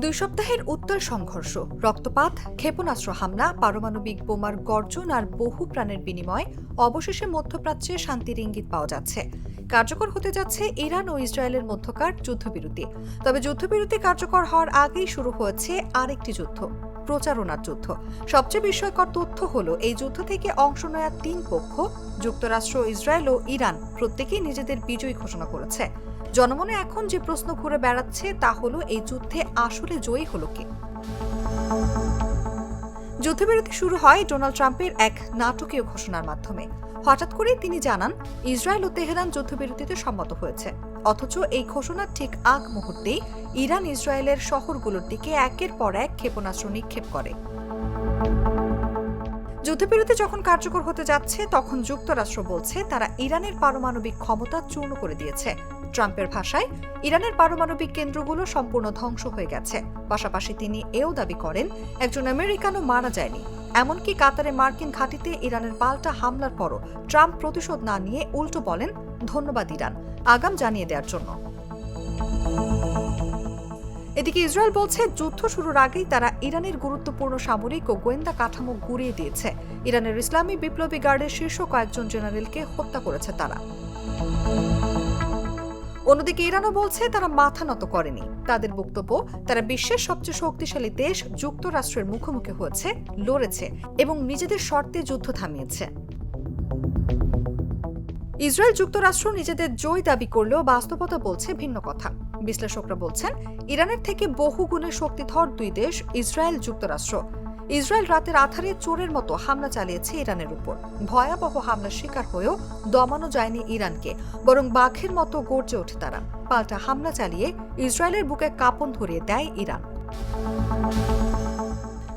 দুই সপ্তাহের উত্তর সংঘর্ষ, রক্তপাত, ক্ষেপণাস্ত্র হামলা, পারমাণবিক বোমার গর্জন আর বহু প্রাণের বিনিময়ে অবশেষে মধ্যপ্রাচ্যে শান্তির ইঙ্গিত পাওয়া যাচ্ছে। কার্যকর হতে যাচ্ছে ইরান ও ইসরায়েলের মধ্যকার যুদ্ধবিরতি। তবে যুদ্ধবিরতি কার্যকর হওয়ার আগেই শুরু হয়েছে আরেকটি যুদ্ধ। প্রচারণার যুদ্ধ। সবচেয়ে বিস্ময়কর তথ্য হল, এই যুদ্ধ থেকে অংশ নেয়া তিন পক্ষ, যুক্তরাষ্ট্র, ইসরায়েল ও ইরান, প্রত্যেকেই নিজেদের বিজয়ী ঘোষণা করেছে। জনমনে এখন যে প্রশ্ন ঘুরে বেড়াচ্ছে, তা হলো, এই যুদ্ধে আসলে জয়ী হলো কে? যুদ্ধবিরতি শুরু হয় ডোনাল্ড ট্রাম্পের এক নাটকীয় ঘোষণার মাধ্যমে। হঠাৎ করে তিনি জানান, ইসরায়েল ও তেহরান যুদ্ধবিরতিতে সম্মত হয়েছে। অথচ এই ঘোষণার ঠিক আগ মুহূর্তেই ইরান ইসরায়েলের শহরগুলোর দিকে একের পর এক ক্ষেপণাস্ত্র নিক্ষেপ করে। যুদ্ধবিরতি যখন কার্যকর হতে যাচ্ছে, তখন যুক্তরাষ্ট্র বলছে তারা ইরানের পারমাণবিক ক্ষমতা চূর্ণ করে দিয়েছে। ট্রাম্পের ভাষায়, ইরানের পারমাণবিক কেন্দ্রগুলো সম্পূর্ণ ধ্বংস হয়ে গেছে। পাশাপাশি তিনি এও দাবি করেন, একজন আমেরিকানও মারা যায়নি। এমনকি কাতারে মার্কিন ঘাঁটিতে ইরানের পাল্টা হামলার পরও ট্রাম্প প্রতিশোধ না নিয়ে উল্টো বলেন, ধন্যবাদ ইরান, আগাম জানিয়ে দেওয়ার জন্য। এদিকে ইসরায়েল বলছে, যুদ্ধ শুরুর আগেই তারা ইরানের গুরুত্বপূর্ণ সামরিক ও গোয়েন্দা কাঠামো গুড়িয়ে দিয়েছে। ইরানের ইসলামী বিপ্লবী গার্ডের শীর্ষ কয়েকজন জেনারেলকে হত্যা করেছে তারা। অন্যদিকে ইরানও বলছে, তারা মাথা নত করেনি। তাদের বক্তব্য, তারা বিশ্বের সবচেয়ে শক্তিশালী দেশ, যুক্তরাষ্ট্রের মুখোমুখি হয়েছে, লড়েছে এবং নিজেদের শর্তে যুদ্ধ থামিয়েছে। ইসরায়েল যুক্তরাষ্ট্র নিজেদের জয় দাবি করলেও বাস্তবতা বলছে ভিন্ন কথা। বিশ্লেষকরা বলছেন, ইরানের থেকে বহু গুণে শক্তিধর দুই দেশ ইসরায়েল যুক্তরাষ্ট্র। ইসরায়েল রাতের আধারে চোরের মতো হামলা চালিয়েছে ইরানের উপর। ভয়াবহ হামলার শিকার হয়েও দমানো যায়নি ইরানকে, বরং বাঘের মতো গর্জে ওঠে তারা। পাল্টা হামলা চালিয়ে ইসরায়েলের বুকে কাঁপন ধরিয়ে দেয় ইরান।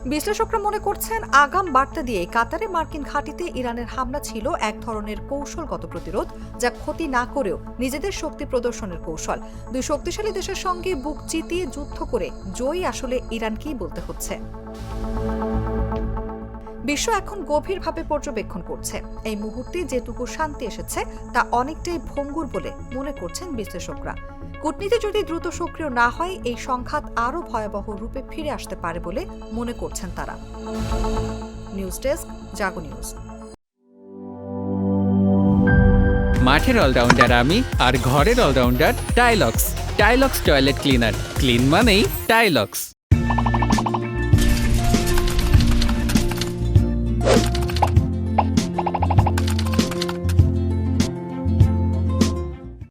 বিশ্লেষকরা মনে করছেন আগাম বার্তা দিয়ে কাতারে মার্কিন ঘাঁটিতে ইরানের হামলা ছিল এক ধরনের কৌশলগত প্রতিরোধ যা ক্ষতি না করেও নিজেদের শক্তি প্রদর্শনের কৌশল। দুই শক্তিশালী দেশের সঙ্গে বুক চিতিয়ে যুদ্ধ করে জয়ী আসলে ইরানকেই বলতে হচ্ছে? বিশ্ব এখন গভীরভাবে পর্যবেক্ষণ করছে। এই মুহূর্তে যেটুকু শান্তি এসেছে, তা অনেকটাই ভঙ্গুর বলে মনে করছেন বিশ্লেষকরা। কূটনীতি যদি দ্রুত সক্রিয় না হয়, এই সংঘাত আরও ভয়াবহ রূপে ফিরে আসতে পারে বলে মনে করছেন তারা। News desk, Jago News. মাঠের অলরাউন্ডার আমি আর ঘরের allrounder Tilex. Tilex toilet cleaner. Clean মানেই টাইলক্স।